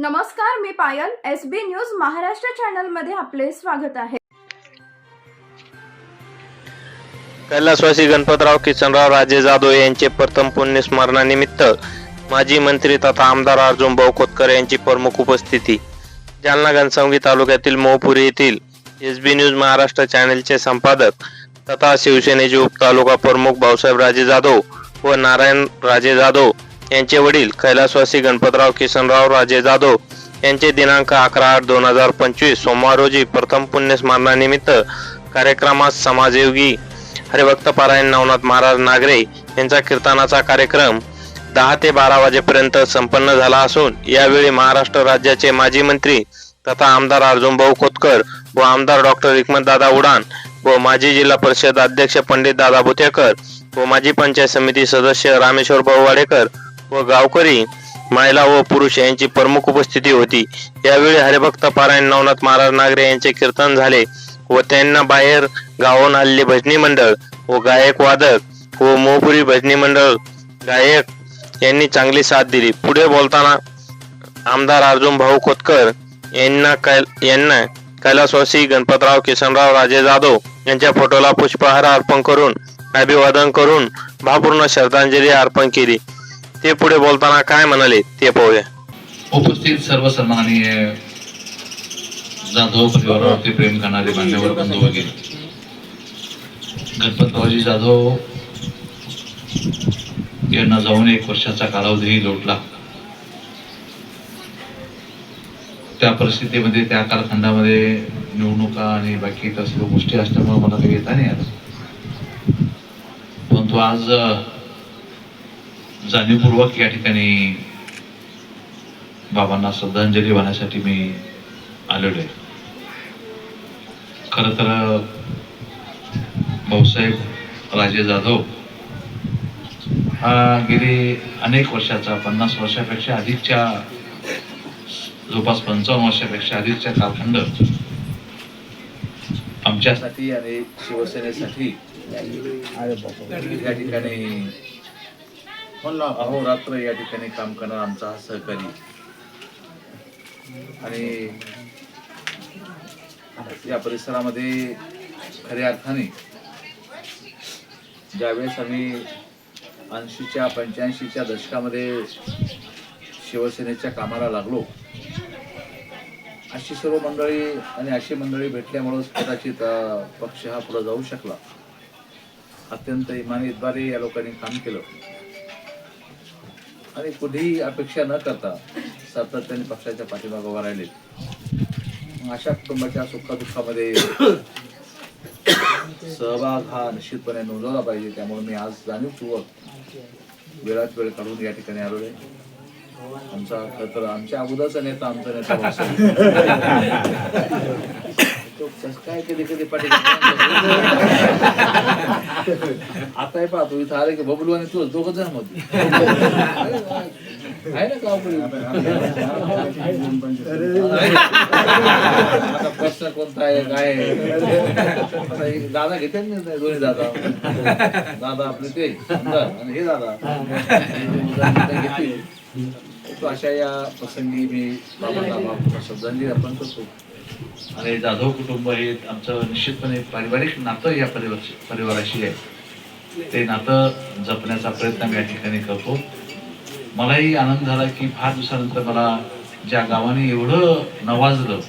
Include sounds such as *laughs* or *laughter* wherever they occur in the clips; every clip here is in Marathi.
नमस्कार मी Payal. S B news Maharashtra चॅनलमध्ये आपले स्वागत आहे. कैलासवासी गणपतराव किसनराव राजे जाधव यांचे प्रथम पुण्यस्मरणानिमित्त माजी मंत्री तथा आमदार अर्जुन भाऊ खोतकर यांची प्रमुख उपस्थिती. जालना गणसंगी तालुक्यातील मोहपुरी येथील एस बी न्यूज महाराष्ट्र चॅनलचे संपादक तथा शिवसेनेचे उपतालुका प्रमुख भाऊसाहेब राजे जाधव व नारायण राजे जाधव यांचे वडील कैलासवासी गणपतराव किसनराव राजे जाधव यांचे दिनांक अकरा आठ दोन हजार पंचवीस सोमवार रोजी प्रथम पुण्यस्मरणानिमित्त कार्यक्रमात समाजयोगी हरिभक्त पारायण नवनाथ महाराज नागरे यांचा कीर्तनाचा कार्यक्रम दहा ते बारा वाजेपर्यंत संपन्न झाला असून यावेळी महाराष्ट्र राज्याचे माजी मंत्री तथा आमदार अर्जुनभाऊ खोतकर व आमदार डॉक्टर हिकमत दादा उडान व माजी जिल्हा परिषद अध्यक्ष पंडित दादा भुतेकर व माजी पंचायत समिती सदस्य रामेश्वर भाऊ वाडेकर व गावकरी महिला व पुरुष यांची प्रमुख उपस्थिती होती. यावेळी हरिभक्त पारायण नवनाथ महाराज नागरे यांचे कीर्तन झाले व त्यांना बाहेर गावून आलेले भजनी मंडळ व गायक वादक व मोहपुरी भजनी मंडळ गायक यांनी चांगली साथ दिली. पुढे बोलताना आमदार अर्जुन भाऊ खोतकर यांना कैल यांना कैलासवासी गणपतराव किशनराव राजे जाधव यांच्या फोटोला पुष्पहार अर्पण करून अभिवादन करून भावपूर्ण श्रद्धांजली अर्पण केली. ते पुढे बोलताना काय म्हणाले ते पाहूया. उपस्थित सर्व सन्माननीय जाधव परिवारावरती प्रेम करणारे मान्यवर बंधू वगैरे. गणपतरावजी जाधव यांना जाऊन एक वर्षाचा कालावधीही लोटला. त्या परिस्थितीमध्ये त्या कालखंडामध्ये निवडणुका आणि बाकी इतर सर्व गोष्टी असल्यामुळे मला काही येता नाही आलं परंतु आज जाणीवपूर्वक या ठिकाणी बाबांना श्रद्धांजली वाहण्यासाठी मी आलेलो आहे. खरं तर भाऊसाहेब राजे जाधव हा गेले अनेक वर्षाचा पन्नास वर्षापेक्षा अधिकच्या जवळपास पंचावन्न वर्षापेक्षा अधिकच्या कालखंड आमच्यासाठी आणि शिवसेनेसाठी या ठिकाणी हो अहोरात्र या ठिकाणी काम करणारा आमचा हा सहकारी. आणि या परिसरामध्ये खऱ्या अर्थाने ज्यावेळेस आम्ही ऐंशीच्या पंच्याऐंशीच्या दशकामध्ये शिवसेनेच्या कामाला लागलो अशी सर्व मंडळी आणि अशी मंडळी भेटल्यामुळं कदाचित पक्ष हा पुढे जाऊ शकला. अत्यंत इमानीद्वारे या लोकांनी काम केलं. आणि कुठेही अपेक्षा न करता सातत्याने पक्षाच्या पाठीमागे उभा राहिले. अशा कुटुंबाच्या सुखदुःखामध्ये सहभाग हा निश्चितपणे नोंदवला पाहिजे त्यामुळे मी आज जाणीवपूर्वक वेळात वेळ काढून या ठिकाणी आलो आहे आमचा खरं तर आमच्या अगोदरचा नेता आमचा नेता *laughs* काय कधी कधी पाठी आता हे पाहतो इथं आले की बबलू आणि तू दोघ जण होते आहे ना गावकरी आता प्रश्न कोणता आहे काय दादा घेते नाही दोन्ही दादा? दादा आपले ते आणि हे दादा. घेतील. तो अशा या प्रसंगी मी बाबा बाबांना श्रद्धांजली अर्पण करतो. आणि जाधव कुटुंब हे आमचं निश्चितपणे पारिवारिक नातं या परिवार परिवाराशी आहे. ते नातं जपण्याचा प्रयत्न मी या ठिकाणी करतो. मलाही आनंद झाला की फार दिवसानंतर मला ज्या गावाने एवढं नवाजलं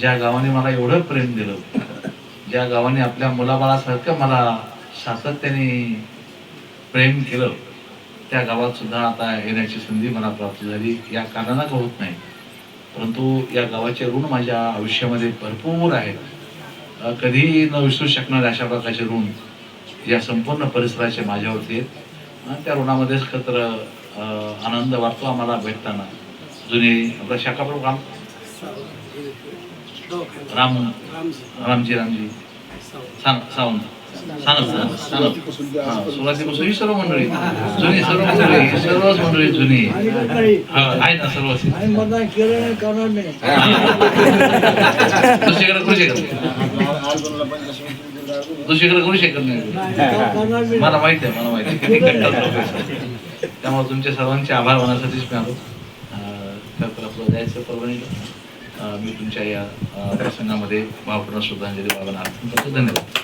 ज्या गावाने मला एवढं प्रेम दिलं ज्या गावाने आपल्या मुलाबाळासारखं मला सातत्याने प्रेम केलं त्या गावात सुद्धा आता येण्याची संधी मला प्राप्त झाली. या कारणानं होत नाही. परंतु या गावाचे ऋण माझ्या आयुष्यामध्ये भरपूर आहेत. कधीही न विसरू शकणारे अशा प्रकारचे ऋण या संपूर्ण परिसराचे माझ्यावरती आहेत. त्या ऋणामध्येच खरं तर अ, आनंद वाटतो आम्हाला भेटताना. जुने आपला शाखा प्रमुख राम राम रामजी रामजी. सां सावंत. सुरुवातीपासून ही सर्व मंडळी. जुनी सर्व मंडळी सर्वच मंडळी जुनी. आहे ना सर्व दुसरीकडे करू शकत नाही? दुसरीकडे करू शकत नाही? मला माहिती आहे मला माहिती आहे. किती. त्यामुळे तुमच्या सर्वांचे आभार मानण्यासाठीच मी आलो. तर आपलं जायचं परभणीला मी तुमच्या या प्रसंगामध्ये भावपूर्ण श्रद्धांजली बाबांना अर्पण करतो धन्यवाद.